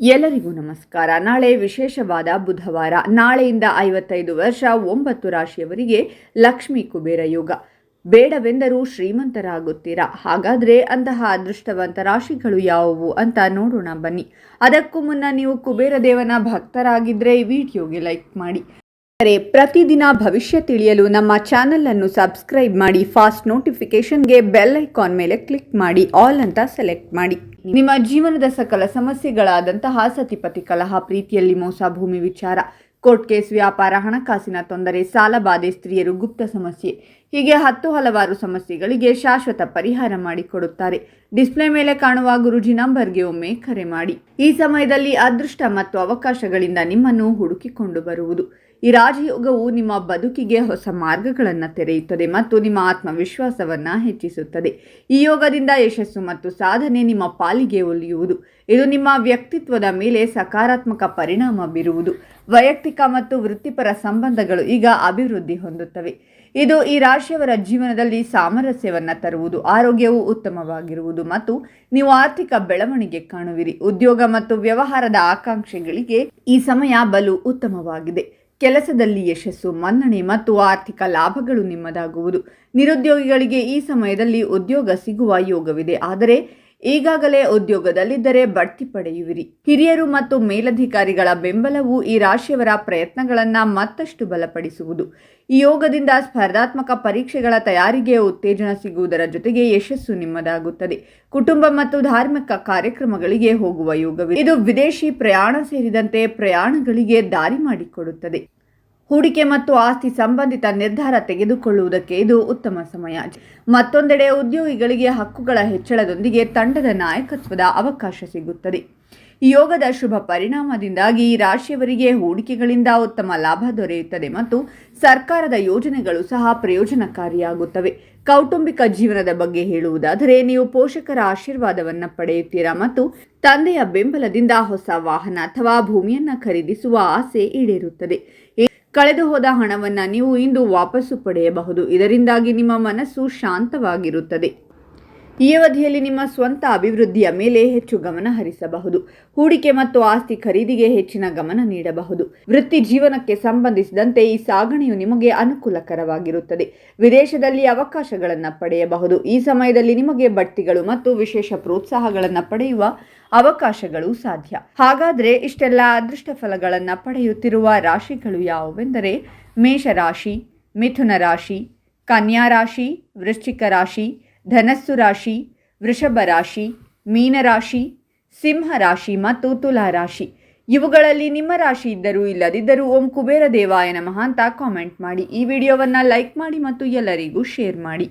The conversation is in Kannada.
ಎಲ್ಲರಿಗೂ ನಮಸ್ಕಾರ. ನಾಳೆ ವಿಶೇಷವಾದ ಬುಧವಾರ, ನಾಳೆಯಿಂದ ಐವತ್ತೈದು ವರ್ಷ, ಒಂಬತ್ತು ರಾಶಿಯವರಿಗೆ ಲಕ್ಷ್ಮೀ ಕುಬೇರ ಯೋಗ. ಬೇಡವೆಂದರೂ ಶ್ರೀಮಂತರಾಗುತ್ತೀರಾ? ಹಾಗಾದರೆ ಅಂತಹ ಅದೃಷ್ಟವಂತ ರಾಶಿಗಳು ಯಾವುವು ಅಂತ ನೋಡೋಣ ಬನ್ನಿ. ಅದಕ್ಕೂ ಮುನ್ನ ನೀವು ಕುಬೇರ ದೇವನ ಭಕ್ತರಾಗಿದ್ದರೆ ವಿಡಿಯೋಗೆ ಲೈಕ್ ಮಾಡಿ. ಆದರೆ ಪ್ರತಿದಿನ ಭವಿಷ್ಯ ತಿಳಿಯಲು ನಮ್ಮ ಚಾನಲನ್ನು ಸಬ್ಸ್ಕ್ರೈಬ್ ಮಾಡಿ, ಫಾಸ್ಟ್ ನೋಟಿಫಿಕೇಷನ್ಗೆ ಬೆಲ್ ಐಕಾನ್ ಮೇಲೆ ಕ್ಲಿಕ್ ಮಾಡಿ, ಆಲ್ ಅಂತ ಸೆಲೆಕ್ಟ್ ಮಾಡಿ. ನಿಮ್ಮ ಜೀವನದ ಸಕಲ ಸಮಸ್ಯೆಗಳಾದಂತಹ ಸತಿಪತಿ ಕಲಹ, ಪ್ರೀತಿಯಲ್ಲಿ ಮೋಸ, ಭೂಮಿ ವಿಚಾರ, ಕೋರ್ಟ್ ಕೇಸ್, ವ್ಯಾಪಾರ, ಹಣಕಾಸಿನ ತೊಂದರೆ ಸಾಲಬಾಧೆ ಸ್ತ್ರೀಯರು ಗುಪ್ತ ಸಮಸ್ಯೆ ಹೀಗೆ ಹತ್ತು ಹಲವಾರು ಸಮಸ್ಯೆಗಳಿಗೆ ಶಾಶ್ವತ ಪರಿಹಾರ ಮಾಡಿಕೊಡುತ್ತಾರೆ. ಡಿಸ್ಪ್ಲೇ ಮೇಲೆ ಕಾಣುವ ಗುರುಜಿ ನಂಬರ್ಗೆ ಒಮ್ಮೆ ಕರೆ ಮಾಡಿ. ಈ ಸಮಯದಲ್ಲಿ ಅದೃಷ್ಟ ಮತ್ತು ಅವಕಾಶಗಳಿಂದ ನಿಮ್ಮನ್ನು ಹುಡುಕಿಕೊಂಡು ಬರುವುದು. ಈ ರಾಜಯೋಗವು ನಿಮ್ಮ ಬದುಕಿಗೆ ಹೊಸ ಮಾರ್ಗಗಳನ್ನು ತೆರೆಯುತ್ತದೆ ಮತ್ತು ನಿಮ್ಮ ಆತ್ಮವಿಶ್ವಾಸವನ್ನು ಹೆಚ್ಚಿಸುತ್ತದೆ. ಈ ಯೋಗದಿಂದ ಯಶಸ್ಸು ಮತ್ತು ಸಾಧನೆ ನಿಮ್ಮ ಪಾಲಿಗೆ ಒಲಿಯುವುದು. ಇದು ನಿಮ್ಮ ವ್ಯಕ್ತಿತ್ವದ ಮೇಲೆ ಸಕಾರಾತ್ಮಕ ಪರಿಣಾಮ ಬೀರುವುದು. ವೈಯಕ್ತಿಕ ಮತ್ತು ವೃತ್ತಿಪರ ಸಂಬಂಧಗಳು ಈಗ ಅಭಿವೃದ್ಧಿ ಹೊಂದುತ್ತವೆ. ಇದು ಈ ರಾಶಿಯವರ ಜೀವನದಲ್ಲಿ ಸಾಮರಸ್ಯವನ್ನು ತರುವುದು, ಆರೋಗ್ಯವು ಉತ್ತಮವಾಗಿರುವುದು ಮತ್ತು ನೀವು ಆರ್ಥಿಕ ಬೆಳವಣಿಗೆ ಕಾಣುವಿರಿ. ಉದ್ಯೋಗ ಮತ್ತು ವ್ಯವಹಾರದ ಆಕಾಂಕ್ಷೆಗಳಿಗೆ ಈ ಸಮಯ ಬಲು ಉತ್ತಮವಾಗಿದೆ. ಕೆಲಸದಲ್ಲಿ ಯಶಸ್ಸು, ಮನ್ನಣೆ ಮತ್ತು ಆರ್ಥಿಕ ಲಾಭಗಳು ನಿಮ್ಮದಾಗುವುದು. ನಿರುದ್ಯೋಗಿಗಳಿಗೆ ಈ ಸಮಯದಲ್ಲಿ ಉದ್ಯೋಗ ಸಿಗುವ ಯೋಗವಿದೆ. ಆದರೆ ಈಗಾಗಲೇ ಉದ್ಯೋಗದಲ್ಲಿದ್ದರೆ ಬಡ್ತಿ ಪಡೆಯುವಿರಿ. ಹಿರಿಯರು ಮತ್ತು ಮೇಲಧಿಕಾರಿಗಳ ಬೆಂಬಲವು ಈ ರಾಶಿಯವರ ಪ್ರಯತ್ನಗಳನ್ನು ಮತ್ತಷ್ಟು ಬಲಪಡಿಸುವುದು. ಈ ಯೋಗದಿಂದ ಸ್ಪರ್ಧಾತ್ಮಕ ಪರೀಕ್ಷೆಗಳ ತಯಾರಿಗೆ ಉತ್ತೇಜನ ಸಿಗುವುದರ ಜೊತೆಗೆ ಯಶಸ್ಸು ನಿಮ್ಮದಾಗುತ್ತದೆ. ಕುಟುಂಬ ಮತ್ತು ಧಾರ್ಮಿಕ ಕಾರ್ಯಕ್ರಮಗಳಿಗೆ ಹೋಗುವ ಯೋಗವಿದೆ. ಇದು ವಿದೇಶಿ ಪ್ರಯಾಣ ಸೇರಿದಂತೆ ಪ್ರಯಾಣಗಳಿಗೆ ದಾರಿ ಮಾಡಿಕೊಡುತ್ತದೆ. ಹೂಡಿಕೆ ಮತ್ತು ಆಸ್ತಿ ಸಂಬಂಧಿತ ನಿರ್ಧಾರ ತೆಗೆದುಕೊಳ್ಳುವುದಕ್ಕೆ ಇದು ಉತ್ತಮ ಸಮಯ. ಮತ್ತೊಂದೆಡೆ ಉದ್ಯೋಗಿಗಳಿಗೆ ಹಕ್ಕುಗಳ ಹೆಚ್ಚಳದೊಂದಿಗೆ ತಂಡದ ನಾಯಕತ್ವದ ಅವಕಾಶ ಸಿಗುತ್ತದೆ. ಯೋಗದ ಶುಭ ಪರಿಣಾಮದಿಂದಾಗಿ ರಾಶಿಯವರಿಗೆ ಹೂಡಿಕೆಗಳಿಂದ ಉತ್ತಮ ಲಾಭ ದೊರೆಯುತ್ತದೆ ಮತ್ತು ಸರ್ಕಾರದ ಯೋಜನೆಗಳು ಸಹ ಪ್ರಯೋಜನಕಾರಿಯಾಗುತ್ತವೆ. ಕೌಟುಂಬಿಕ ಜೀವನದ ಬಗ್ಗೆ ಹೇಳುವುದಾದರೆ, ನೀವು ಪೋಷಕರ ಆಶೀರ್ವಾದವನ್ನು ಪಡೆಯುತ್ತೀರಾ ಮತ್ತು ತಂದೆಯ ಬೆಂಬಲದಿಂದ ಹೊಸ ವಾಹನ ಅಥವಾ ಭೂಮಿಯನ್ನು ಖರೀದಿಸುವ ಆಸೆ ಈಡೇರುತ್ತದೆ. ಕಳೆದು ಹೋದ ಹಣವನ್ನು ನೀವು ಇಂದು ವಾಪಸ್ಸು ಪಡೆಯಬಹುದು. ಇದರಿಂದಾಗಿ ನಿಮ್ಮ ಮನಸ್ಸು ಶಾಂತವಾಗಿರುತ್ತದೆ. ಈ ಅವಧಿಯಲ್ಲಿ ನಿಮ್ಮ ಸ್ವಂತ ಅಭಿವೃದ್ಧಿಯ ಮೇಲೆ ಹೆಚ್ಚು ಗಮನ ಹರಿಸಬಹುದು. ಹೂಡಿಕೆ ಮತ್ತು ಆಸ್ತಿ ಖರೀದಿಗೆ ಹೆಚ್ಚಿನ ಗಮನ ನೀಡಬಹುದು. ವೃತ್ತಿ ಜೀವನಕ್ಕೆ ಸಂಬಂಧಿಸಿದಂತೆ ಈ ಸಾಗಣೆಯು ನಿಮಗೆ ಅನುಕೂಲಕರವಾಗಿರುತ್ತದೆ. ವಿದೇಶದಲ್ಲಿ ಅವಕಾಶಗಳನ್ನು ಪಡೆಯಬಹುದು. ಈ ಸಮಯದಲ್ಲಿ ನಿಮಗೆ ಬಡ್ತಿಗಳು ಮತ್ತು ವಿಶೇಷ ಪ್ರೋತ್ಸಾಹಗಳನ್ನು ಪಡೆಯುವ ಅವಕಾಶಗಳು ಸಾಧ್ಯ. ಹಾಗಾದರೆ ಇಷ್ಟೆಲ್ಲ ಅದೃಷ್ಟ ಫಲಗಳನ್ನು ಪಡೆಯುತ್ತಿರುವ ರಾಶಿಗಳು ಯಾವುವೆಂದರೆ ಮೇಷರಾಶಿ, ಮಿಥುನ ರಾಶಿ, ಕನ್ಯಾ ರಾಶಿ, ವೃಶ್ಚಿಕ ರಾಶಿ ಧನಸ್ಸು ರಾಶಿ, ವೃಷಭ ರಾಶಿ ಮೀನರಾಶಿ ಸಿಂಹ ರಾಶಿ ಮತ್ತು ತುಲಾ ರಾಶಿ. ಇವುಗಳಲ್ಲಿ ನಿಮ್ಮ ರಾಶಿ ಇದ್ದರೂ ಇಲ್ಲದಿದ್ದರೂ ಓಂ ಕುಬೇರ ದೇವಾಯ ನಮಃ ಅಂತ ಕಾಮೆಂಟ್ ಮಾಡಿ. ಈ ವಿಡಿಯೋವನ್ನು ಲೈಕ್ ಮಾಡಿ ಮತ್ತು ಎಲ್ಲರಿಗೂ ಶೇರ್ ಮಾಡಿ.